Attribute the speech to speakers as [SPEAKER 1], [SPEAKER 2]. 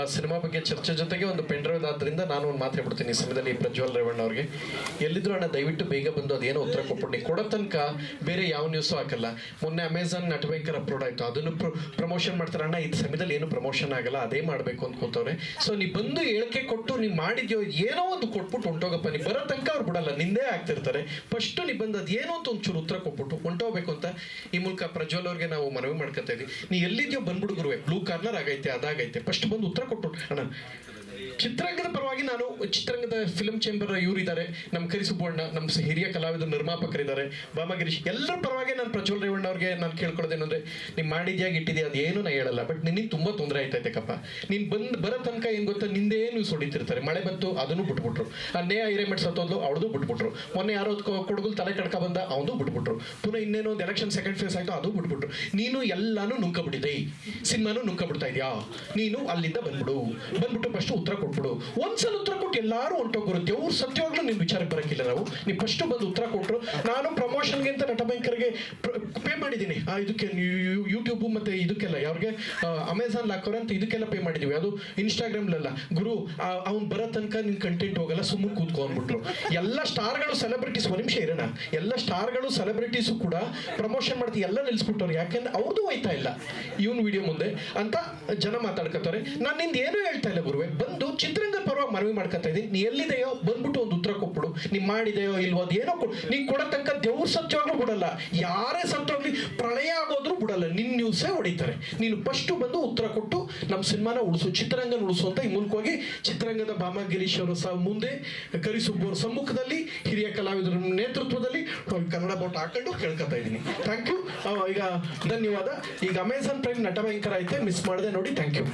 [SPEAKER 1] ಆ ಸಿನಿಮಾ ಬಗ್ಗೆ ಚರ್ಚೆ ಜೊತೆಗೆ ಒಂದು ಪೆಂಡ್ರೈವ್ ಆದ್ರಿಂದ ನಾನು ಒಂದು ಮಾತು ಹೇಳ್ಬಿಡ್ತೀನಿ ಈ ಸಮಯದಲ್ಲಿ ಪ್ರಜ್ವಲ್ ರೇವಣ್ಣ ಅವ್ರಿಗೆ. ಎಲ್ಲಿದ್ರು ಅಣ್ಣ, ದಯವಿಟ್ಟು ಬೇಗ ಬಂದು ಅದೇನೋ ಉತ್ತರ ಕೊಟ್ಬಿಡಿ. ಕೊಡೋ ತನಕ ಬೇರೆ ಯಾವ ನ್ಯೂಸು ಹಾಕಲ್ಲ. ಮೊನ್ನೆ ಅಮೆಝಾನ್ ನಟಬೇಕರ್ ಅಪ್ಲೋಡ್ ಆಯಿತು. ಅದನ್ನು ಪ್ರಮೋಷನ್ ಮಾಡ್ತಾರೆ. ಅಣ್ಣ, ಇದು ಸಮಯದಲ್ಲಿ ಏನು ಪ್ರಮೋಷನ್ ಆಗಲ್ಲ. ಅದೇ ಮಾಡಬೇಕು ಅಂತ ಕೂತವ್ರೆ. ಸೊ ನೀವು ಬಂದು ಹೇಳಿಕೆ ಕೊಟ್ಟು ನೀವು ಮಾಡಿದ್ಯೋ ಏನೋ ಒಂದು ಕೊಟ್ಬಿಟ್ಟು ಹೊಂಟೋಗಪ್ಪ. ನೀವು ಬರೋ ತನಕ ಅವ್ರು ಬಿಡಲ್ಲ. ನಿಂದೇ ಆಗ್ತಿರ್ತಾರೆ. ಫಸ್ಟು ನೀವು ಬಂದು ಅದೇನೋ ಅಂತ ಒಂಚೂರು ಉತ್ತರ ಕೊಟ್ಬಿಟ್ಟು ಹೊಂಟೋಗ್ಬೇಕು ಅಂತ ಈ ಮೂಲಕ ಪ್ರಜ್ವಲ್ ಅವ್ರಿಗೆ ನಾವು ಮನವಿ ಮಾಡ್ಕೊತಾ ಇದ್ದೀವಿ ನೀ ಎಲ್ಲಿದ್ಯೋ ಬಂದ್ಬಿಡು ಗುರುವೆ. ಬ್ಲೂ ಕಾರ್ನರ್ ಆಗೈತೆ, ಅದಾಗೈತೆ. ಫಸ್ಟ್ ಬಂದು ಉತ್ತರ ಕೊಟ್ಟು ಅಣ್ಣ ಚಿತ್ರರಂಗದ ಪರವಾಗಿ ನಾನು ಚಿತ್ರರಂಗದ ಫಿಲ್ಮ್ ಚೇಂಬರ್ ಇವರಿದ್ದಾರೆ. ನಮ್ಮ ಕರಿ ಸುಬ್ಬಣ್ಣ, ನಮ್ಮ ಹಿರಿಯ ಕಲಾವಿದರು ನಿರ್ಮಾಪಕರಿದ್ದಾರೆ. ಬಾಮಗಿರೀಶ್ ಎಲ್ಲರ ಪರವಾಗಿ ನಾನು ಪ್ರಜ್ವಲ್ ರೇವಣ್ಣ ಅವ್ರಿಗೆ ನಾನು ಕೇಳ್ಕೊಳ್ಳೋದೇನಂದ್ರೆ ನೀವು ಮಾಡಿದ್ಯಾಗ ಇಟ್ಟಿದ್ಯಾ ಅದೇನು ನಾ ಹೇಳಲ್ಲ. ಬಟ್ ನಿನಗೆ ತುಂಬಾ ತೊಂದರೆ ಆಯ್ತೈತೆ ಕಪ್ಪ ನೀನ್ ಬಂದ್ ಬರೋ ತನಕ ಏನು ಗೊತ್ತಾ, ನಿಂದೇ ನೀವು ಸೊಡಿತಿರ್ತಾರೆ. ಮಳೆ ಬಂತು, ಅದನ್ನು ಬಿಟ್ಬಿಟ್ರು. ಆ ನೇ ಹಿರೇಮೆಟ್ ಸತ್ತೋದ್ಲು, ಅವಳದು ಬಿಟ್ಬಿಟ್ರು. ಮೊನ್ನೆ ಯಾರೋ ಕೊಡಗುಲ್ ತಲೆ ಕಡ್ಕ ಬಂದ, ಅವನು ಬಿಟ್ಬಿಟ್ರು. ಪುನಃ ಇನ್ನೇನೋ ಒಂದು ಎಲೆಕ್ಷನ್ ಸೆಕೆಂಡ್ ಫೇಸ್ ಆಯ್ತು, ಅದು ಬಿಟ್ಬಿಟ್ರು. ನೀನು ಎಲ್ಲಾನು ನುಂಕಬಿಟ್ಟಿದೆ ಸಿನಿಮಾನು ನುಂಕಬಿಡ್ತಾ ಇದೆಯಾ? ನೀನು ಅಲ್ಲಿಂದ ಬಂದ್ಬಿಡು. ಬಂದ್ಬಿಟ್ಟು ಫಸ್ಟ್ ಉತ್ತರ ಕೊಟ್ಬಿಡು. ಒಂದ್ಸಲ ಉತ್ತರ ಕೊಟ್ಟು ಎಲ್ಲಾರು ಹೊಂಟೋಗ್ರು ಅವ್ರು ಸತ್ಯವಾಗ್ಲೂ ನಿಮ್ ವಿಚಾರಕ್ಕೆ ಬರಕ್ಕಿಲ್ಲ ನಾವು ನೀವು ಫಸ್ಟ್ ಬಂದು ಉತ್ತರ ಕೊಟ್ಟರು ನಾನು ಪ್ರಮೋಷನ್ಗೆ ಅಂತ ನಟಭಯಂಕರ್ಗೆ ಪೇ ಮಾಡಿದ್ದೀನಿ. ಆ, ಇದಕ್ಕೆ ಯೂಟ್ಯೂಬ್ ಮತ್ತೆ ಇದಕ್ಕೆಲ್ಲ. ಅವ್ರಿಗೆ ಅಮೆಝಾನ್ ಲಾಕರ್ ಅಂತ ಇದಕ್ಕೆಲ್ಲ ಪೇ ಮಾಡಿದೀವಿ. ಅದು ಇನ್ಸ್ಟಾಗ್ರಾಮ್ಲೆಲ್ಲ ಗುರು ಅವ್ನು ಬರೋ ತನಕ ನಿನ್ ಕಂಟೆಂಟ್ ಹೋಗಲ್ಲ ಸುಮ್ಮನೆ ಕೂತ್ಕೊಂಡ್ಬಿಟ್ರು ಎಲ್ಲ ಸ್ಟಾರ್ಗಳು ಸೆಲೆಬ್ರಿಟೀಸ್ ಒಂದು ನಿಮಿಷ ಇರೋಣ ಎಲ್ಲ ಸ್ಟಾರ್ಗಳು ಸೆಲೆಬ್ರಿಟೀಸು ಕೂಡ ಪ್ರಮೋಷನ್ ಮಾಡ್ತೀವಿ ಎಲ್ಲ ನಿಲ್ಸ್ಬಿಟ್ಟವ್ರು. ಯಾಕೆಂದ್ರೆ ಅವ್ರದ್ದು ಹೋಯ್ತಾ ಇಲ್ಲ. ಇವನ್ ವಿಡಿಯೋ ಮುಂದೆ. ಅಂತ ಜನ ಮಾತಾಡ್ಕೋತಾರೆ ನಾನು ನಿಂದ ಏನೂ ಹೇಳ್ತಾ ಇಲ್ಲ ಗುರುವೆ. ಬಂದು ಚಿತ್ರರಂಗ ಪರವಾಗಿ ಮನವಿ ಮಾಡ್ಕೊತಾ ಇದ್ದೀನಿ. ನೀ ಎಲ್ಲಿದೆಯೋ ಬಂದ್ಬಿಟ್ಟು ಒಂದು ಉತ್ತರ ಕೊಟ್ಬಿಡು. ನೀ ಮಾಡಿದೆಯೋ ಇಲ್ವೋ ಅದೇನೋ ಕೊಡು. ನೀ ಕೊಡೋ ತನಕ ದೇವ್ರ ಸತ್ಯವಾಗ್ಲೂ ಬಿಡಲ್ಲ. ಯಾರೇ ಸತ್ಯವಾಗ್ಲಿ ಪ್ರಳಯ ಆಗೋದ್ರೂ ಬಿಡಲ್ಲ. ನಿನ್ ನ್ಯೂಸೇ ಹೊಡಿತಾರೆ. ನೀನು ಫಸ್ಟ್ ಬಂದು ಉತ್ತರ ಕೊಟ್ಟು ನಮ್ಮ ಸಿನಿಮಾನ ಉಳಿಸು. ಚಿತ್ರರಂಗನ ಉಳಿಸು ಅಂತ ಈ ಮೂಲಕವಾಗಿ ಚಿತ್ರರಂಗದ ಭಾಮ ಗಿರೀಶ್ ಅವರ ಸಹ ಮುಂದೆ ಕರಿಸುಬ್ಬು ಅವರ ಸಮ್ಮುಖದಲ್ಲಿ ಹಿರಿಯ ಕಲಾವಿದರ ನೇತೃತ್ವದಲ್ಲಿ ಕನ್ನಡ ಬೋಟ್ ಹಾಕೊಂಡು ಕೇಳ್ಕೊತಾ ಇದ್ದೀನಿ. ಥ್ಯಾಂಕ್ ಯು ಈಗ ಧನ್ಯವಾದ. ಈಗ ಅಮೆಝಾನ್ ಪ್ರೈಮ್ ನಟ ಭಯಂಕರ ಐತೆ. ಮಿಸ್ ಮಾಡಿದೆ ನೋಡಿ. Thank you